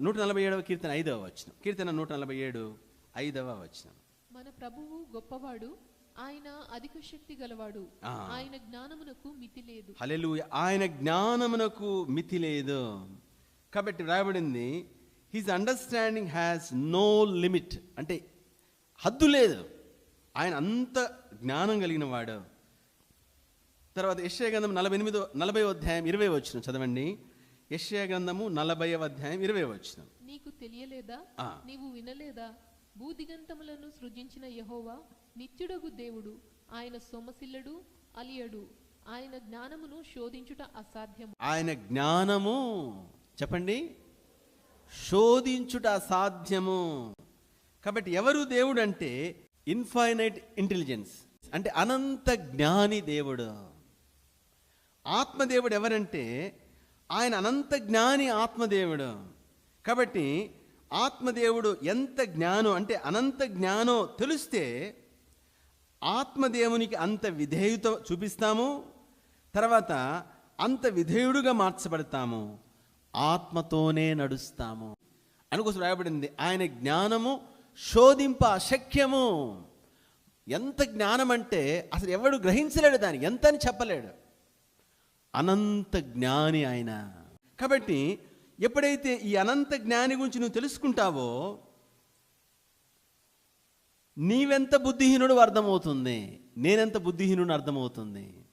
నూట నలభై ఏడవ కీర్తన ఐదవ వచనం. కీర్తన నూట నలభై ఏడు ఐదవ వచనం. మన ప్రభువు గొప్పవాడు ఆయన అధిక శక్తి గలవాడు. ఆయన జ్ఞానమునకు మితి లేదు. హల్లెలూయా. ఆయన జ్ఞానమునకు మితి లేదు. కాబట్టి రాయబడింది his understanding has no limit. అంటే హద్దు లేదు. ఆయన అంత జ్ఞానం కలిగిన వాడు. తర్వాత యశ్య గ్రంథం నలభై ఎనిమిదో నలభై అధ్యాయం ఇరవై వచ్చిన చదవండి. యశ్య గ్రంథము నలభై అధ్యాయం ఇరవై వచ్చిన నీకు తెలియలేదా. నీవు వినలేదా? భూదిగంతములను సృజించిన యహోవా నిత్యుడగు దేవుడు ఆయన సొమసిల్లడు అలియడు. ఆయన జ్ఞానమును శోధించుట అసాధ్యము. ఆయన జ్ఞానము చెప్పండి? శోధించుట అసాధ్యము. కాబట్టి ఎవరు దేవుడు అంటే ఇన్ఫైనైట్ ఇంటెలిజెన్స్ అంటే అనంత జ్ఞాని దేవుడు. ఆత్మదేవుడు ఎవరంటే? ఆయన అనంత జ్ఞాని ఆత్మదేవుడు. కాబట్టి ఆత్మదేవుడు ఎంత జ్ఞానం అంటే అనంత జ్ఞానం తెలిస్తే ఆత్మదేవునికి అంత విధేయుత చూపిస్తాము తర్వాత అంత విధేయుడుగా మార్చబడతాము ఆత్మతోనే నడుస్తాము. అనుకోసం రాయబడింది ఆయన జ్ఞానము శోధింప అశక్యము. ఎంత జ్ఞానం అంటే అసలు ఎవడు గ్రహించలేడు దాన్ని ఎంత అని చెప్పలేడు. అనంత జ్ఞాని ఆయన. కాబట్టి ఎప్పుడైతే ఈ అనంత జ్ఞాని గురించి నువ్వు తెలుసుకుంటావో నీవెంత బుద్ధిహీనుడు అర్థమవుతుంది? నేనెంత బుద్ధిహీనుడు అర్థమవుతుంది?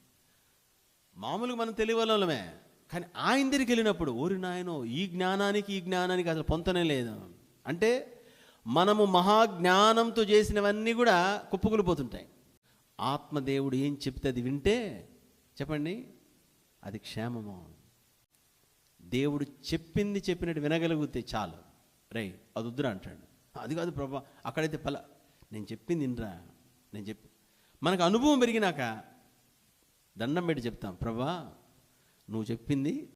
మామూలుగా మనం తెలియవలమే కానీ ఆయన దగ్గరికి వెళ్ళినప్పుడు ఓరి నాయనో ఈ జ్ఞానానికి ఈ జ్ఞానానికి అసలు పొంతనే లేదు. అంటే మనము మహాజ్ఞానంతో చేసినవన్నీ కూడా కుప్పకూలిపోతుంటాయి. ఆత్మదేవుడు ఏం చెప్తే అది వింటే చెప్పండి? అది క్షేమము. దేవుడు చెప్పింది చెప్పినట్టు వినగలిగితే చాలు. రై అది వద్దురా అంటాడు. అది కాదు ప్రభా అక్కడైతే పల నేను చెప్పింది వినరా? నేను చెప్పి మనకు అనుభవం పెరిగినాక దండం పెట్టి చెప్తాం ప్రభా నువ్వు చెప్పింది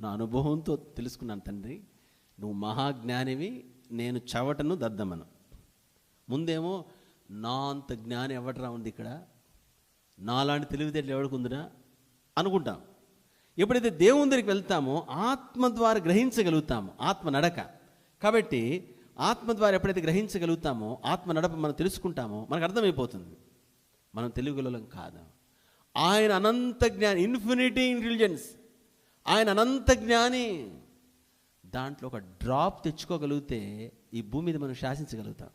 నా అనుభవంతో తెలుసుకున్నాను తండ్రి. నువ్వు మహాజ్ఞానివి నేను చవటను దద్దమను. ముందేమో నా అంత జ్ఞానం ఎవటరా ఉంది ఇక్కడ? నాలాంటి తెలివితేటలు ఎవడికుందిరా అనుకుంటాం. ఎప్పుడైతే దేవుని దగ్గరికి వెళ్తామో ఆత్మ ద్వారా గ్రహించగలుగుతాము. ఆత్మ నడక. కాబట్టి ఆత్మ ద్వారా ఎప్పుడైతే గ్రహించగలుగుతామో ఆత్మ నడప మనం తెలుసుకుంటామో మనకు అర్థమైపోతుంది. మనం తెలుగులం కాదు. ఆయన అనంత జ్ఞాని ఇన్ఫినిటీ ఇంటెలిజెన్స్ ఆయన అనంత జ్ఞాని. దాంట్లో ఒక డ్రాప్ తెచ్చుకోగలిగితే ఈ భూమి మీద మనం శాసించగలుగుతాం.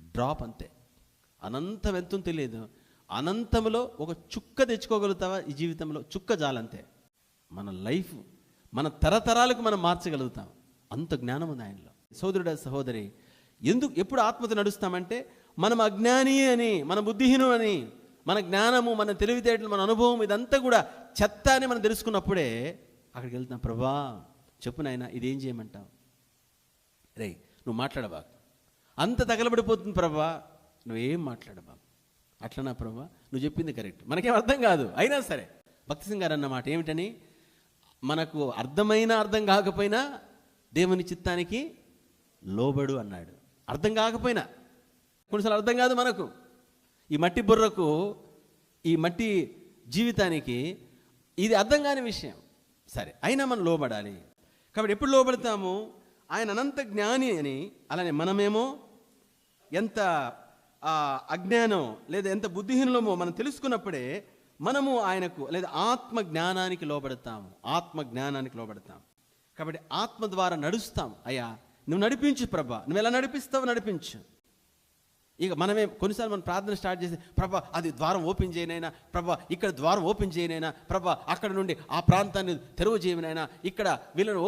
డ్రాప్ అంతే. అనంతం ఎంతో తెలియదు. అనంతంలో ఒక చుక్క తెచ్చుకోగలుగుతావా? ఈ జీవితంలో చుక్క జాలంతే. మన లైఫ్ మన తరతరాలకు మనం మార్చగలుగుతాం. అంత జ్ఞానం ఉంది ఆయనలో. సోదరుడ సహోదరి ఎందుకు ఎప్పుడు ఆత్మతో నడుస్తామంటే మనం అజ్ఞాని అని మన బుద్ధిహీనం అని మన జ్ఞానము మన తెలివితేటలు మన అనుభవం ఇదంతా కూడా చెత్త అని మనం తెలుసుకున్నప్పుడే అక్కడికి వెళ్తాం ప్రభా చెప్పు నాయన ఇదేం చేయమంటావు? రే నువ్వు మాట్లాడబా అంత తగలబడిపోతుంది ప్రభా. నువ్వేం మాట్లాడబా అట్లనా ప్రభా? నువ్వు చెప్పింది కరెక్ట్. మనకేం అర్థం కాదు. అయినా సరే భక్తి సింగ్ గారు అన్నమాట ఏమిటని? మనకు అర్థమైనా అర్థం కాకపోయినా దేవుని చిత్తానికి లోబడు అన్నాడు. అర్థం కాకపోయినా. కొన్నిసార్లు అర్థం కాదు మనకు. ఈ మట్టి బుర్రకు ఈ మట్టి జీవితానికి ఇది అర్థం కాని విషయం. సరే అయినా మనం లోబడాలి. కాబట్టి ఎప్పుడు లోబడతాము? ఆయన అనంత జ్ఞాని అని అలానే మనమేమో ఎంత ఆ, అజ్ఞానం లేదా ఎంత బుద్ధిహీనులమో మనం తెలుసుకున్నప్పుడే మనము ఆయనకు లేదా ఆత్మ జ్ఞానానికి లోబడతాము. ఆత్మ జ్ఞానానికి లోపడతాం కాబట్టి ఆత్మ ద్వారా నడుస్తాం అయ్యా నువ్వు నడిపించు ప్రభా. నువ్వు ఎలా నడిపిస్తావు నడిపించు. ఇక మనమే కొన్నిసార్లు మనం ప్రార్థన స్టార్ట్ చేసి ప్రభా అది ద్వారం ఓపెన్ చేయనైనా ప్రభా ఇక్కడ ద్వారం ఓపెన్ చేయనైనా ప్రభా అక్కడ నుండి ఆ ప్రాంతాన్ని తెరువు చేయనైనా ఇక్కడ వీళ్ళను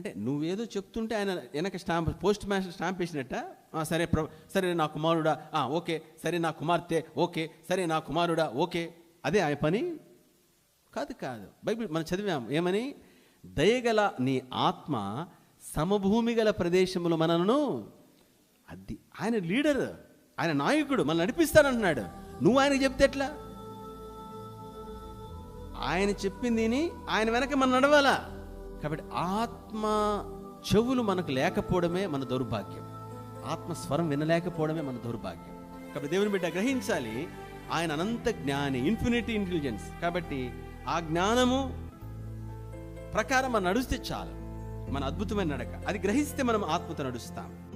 అంటే నువ్వేదో చెప్తుంటే ఆయన వెనక స్టాంప్ పోస్ట్ మాస్టర్ స్టాంప్ వేసినట్ట సరే ప్ర సరే నా కుమారుడా. ఆ, ఓకే. సరే నా కుమార్తె. ఓకే. సరే నా కుమారుడా. ఓకే. అదే ఆయన పని? కాదు కాదు. బైబిల్ మనం చదివాం. ఏమని? దయగల నీ ఆత్మ సమభూమి గల ప్రదేశములు మనను అది ఆయన లీడర్. ఆయన నాయకుడు. మనం నడిపిస్తానంటున్నాడు. నువ్వు ఆయన చెప్తే ఎట్లా? ఆయన చెప్పింది ఆయన వెనక మనం నడవాలా? కాబట్టి ఆత్మ చెవులు మనకు లేకపోవడమే మన దౌర్భాగ్యం. ఆత్మ స్వరం వినలేకపోవడమే మన దౌర్భాగ్యం. కాబట్టి దేవుని బిడ్డ గ్రహించాలి ఆయన అనంత జ్ఞాని ఇన్ఫినిటీ ఇంటెలిజెన్స్ కాబట్టి ఆ జ్ఞానము ప్రకారం మనం నడిస్తే చాలు. మన అద్భుతమైన నడక. అది గ్రహిస్తే మనం ఆత్మతో నడుస్తాం.